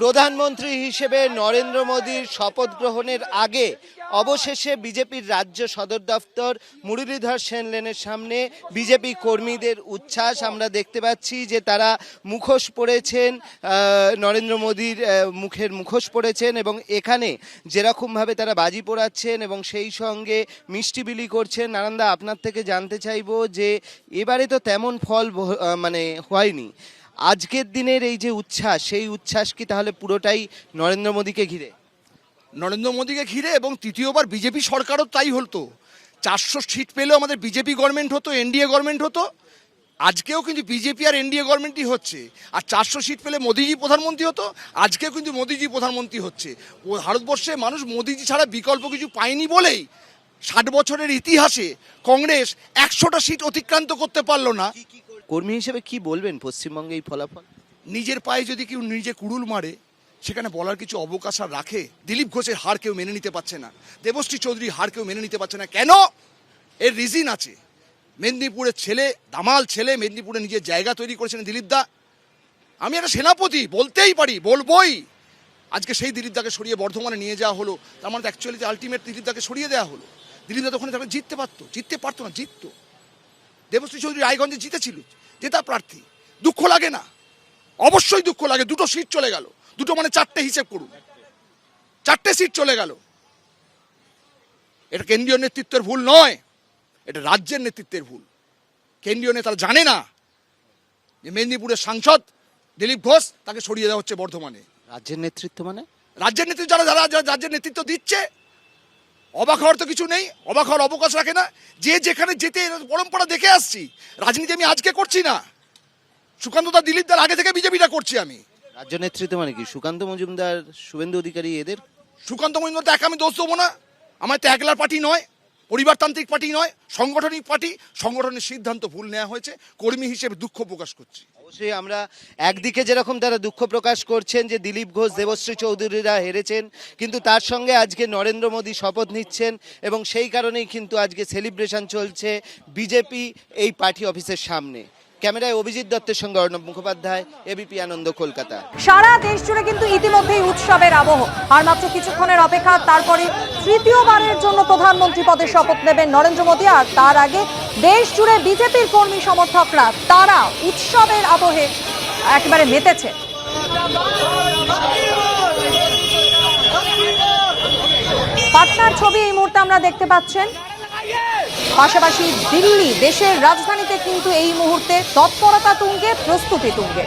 প্রধানমন্ত্রী হিসেবে নরেন্দ্র মোদীর শপথ গ্রহণের আগে অবশেষে বিজেপির রাজ্য সদর দফতর মুরলীধর সেন লেনের সামনে বিজেপি কর্মীদের উচ্ছ্বাস। আমরা দেখতে পাচ্ছি যে তারা মুখোশ পড়েছেন নরেন্দ্র মোদীর মুখের মুখোশ পড়েছেন এবং এখানে যেরকমভাবে তারা বাজি পোড়াচ্ছেন এবং সেই সঙ্গে মিষ্টি বিলি করছেন। নারান্দা আপনার থেকে জানতে চাইব যে এবারে তো তেমন ফল মানে হয়নি। আজকের দিনের এই যে উচ্ছ্বাস সেই উচ্ছ্বাস কি তাহলে পুরোটাই নরেন্দ্র মোদীকে ঘিরে? নরেন্দ্র মোদীকে ঘিরে এবং তৃতীয়বার বিজেপি সরকারও তাই হতো চারশো সিট পেলেও আমাদের বিজেপি গভর্নমেন্ট হতো এনডিএ গভর্নমেন্ট হতো। আজকেও কিন্তু বিজেপি আর এনডিএ গভর্নমেন্টই হচ্ছে। আর চারশো সিট পেলে মোদিজি প্রধানমন্ত্রী হতো আজকেও কিন্তু মোদিজি প্রধানমন্ত্রী হচ্ছে। ভারতবর্ষে মানুষ মোদিজি ছাড়া বিকল্প কিছু পায়নি বলেই ষাট বছরের ইতিহাসে কংগ্রেস একশোটা সিট অতিক্রান্ত করতে পারল না। কর্মী হিসেবে কি বলবেন পশ্চিমবঙ্গে এই ফলাফল? নিজের পায়ে যদি কেউ নিজে কুড়ুল মারে, সেখানে বলার কিছু অবকাশ আর রাখে, দিলীপ ঘোষের হার কেউ মেনে নিতে পারছে না। দেবশ্রী চৌধুরী হার কেউ মেনে নিতে পারছে না। কেন? এর রিজিন আছে। মেদিনীপুরের ছেলে, দামাল ছেলে মেদিনীপুরে নিজের জায়গা তৈরি করেছেন দিলীপ দা। আমি একটা সেনাপতি, বলতেই পারি, বলবই। আজকে সেই দিলীপ দাকে সরিয়ে বর্ধমানে নিয়ে যাওয়া হলো। তার মানে অ্যাকচুয়ালি যে আলটিমেট দিলীপ দাকে সরিয়ে দেওয়া হলো। দিলীপ দা তখন জিততে পারতো জিততে পারতো না, জিততো। দেবশ্রী চৌধুরী রায়গঞ্জে জিতেছিল। জেতা প্রার্থী। দুঃখ লাগে না? অবশ্যই দুঃখ লাগে। দুটো সিট চলে গেল। দুটো মানে চারটে হিসেব করুন। চারটে সিট চলে গেল। এটা কেন্দ্রীয় নেতৃত্বের ভুল নয়। এটা রাজ্যের নেতৃত্বের ভুল। কেন্দ্রীয় নেতারা জানে না যে মেদিনীপুরের সাংসদ দিলীপ ঘোষ তাকে সরিয়ে দেওয়া হচ্ছে বর্ধমানে। রাজ্যের নেতৃত্ব মানে? রাজ্যের নেতৃত্ব যারা যারা যারা রাজ্যের নেতৃত্ব দিচ্ছে অবাক হওয়ার তো কিছু নেই অবাক হওয়ার অবকাশ রাখে না। যে যেখানে যেতে পরম্পরা দেখে আসছি রাজনীতি আমি আজকে করছি না। সুকান্ত দা দিলীপ দার আগে থেকে বিজেপিটা করছি আমি। রাজ্য নেতৃত্ব মানে কি? সুকান্ত মজুমদার শুভেন্দু অধিকারী এদের? সুকান্ত মজুমদার তো একা আমি দোষ দেবো না। আমার তো একলার পার্টি নয়। পরিবারতান্ত্রিক পার্টি নয়, সংগঠনিক পার্টি সংগঠনের সিদ্ধান্ত ভুল নেওয়া হয়েছে, কর্মী হিসেবে দুঃখ প্রকাশ করছি। অবশ্যই আমরা একদিকে যেরকম তারা দুঃখ প্রকাশ করছেন যে দিলীপ ঘোষ, দেবশ্রী চৌধুরীরা হেরেছেন, কিন্তু তার সঙ্গে আজকে নরেন্দ্র মোদী শপথ নিচ্ছেন এবং সেই কারণেই কিন্তু আজকে সেলিব্রেশন চলছে বিজেপি এই পার্টি অফিসের সামনে। ক্যামেরায় অভিজিৎ দত্তের সঙ্গে অর্ণব মুখোপাধ্যায় এবিপি আনন্দ, কলকাতা। সারা দেশ জুড়ে কিন্তু ইতিমধ্যেই উৎসবের আবহ। আর মাত্র কিছুক্ষণের অপেক্ষা, তারপরে তৃতীয়বারের জন্য প্রধানমন্ত্রী পদে শপথ নেবেন নরেন্দ্র মোদী, আর তার আগে দেশ জুড়ে বিজেপির কর্মী সমর্থকরা, তারা উৎসবের আবহে একেবারে মেতেছে। পাটনার ছবি এই মুহূর্তে আমরা দেখতে পাচ্ছেন। পাশাপাশি দিল্লি দেশের রাজধানীতে কিন্তু এই মুহূর্তে তৎপরতা তুঙ্গে প্রস্তুতি তুঙ্গে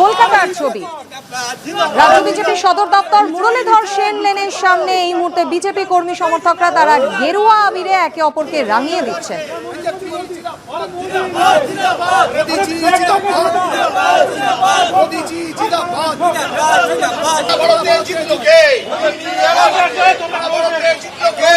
কলকাতার ছবি রাজ্য বিজেপি সদর দপ্তর মুরলীধর সেন লেনের সামনে এই মুহূর্তে বিজেপি কর্মী সমর্থকরা তারা গেরুয়া আবিরে একে অপরকে রাঙিয়ে দিচ্ছেন চিত্রকে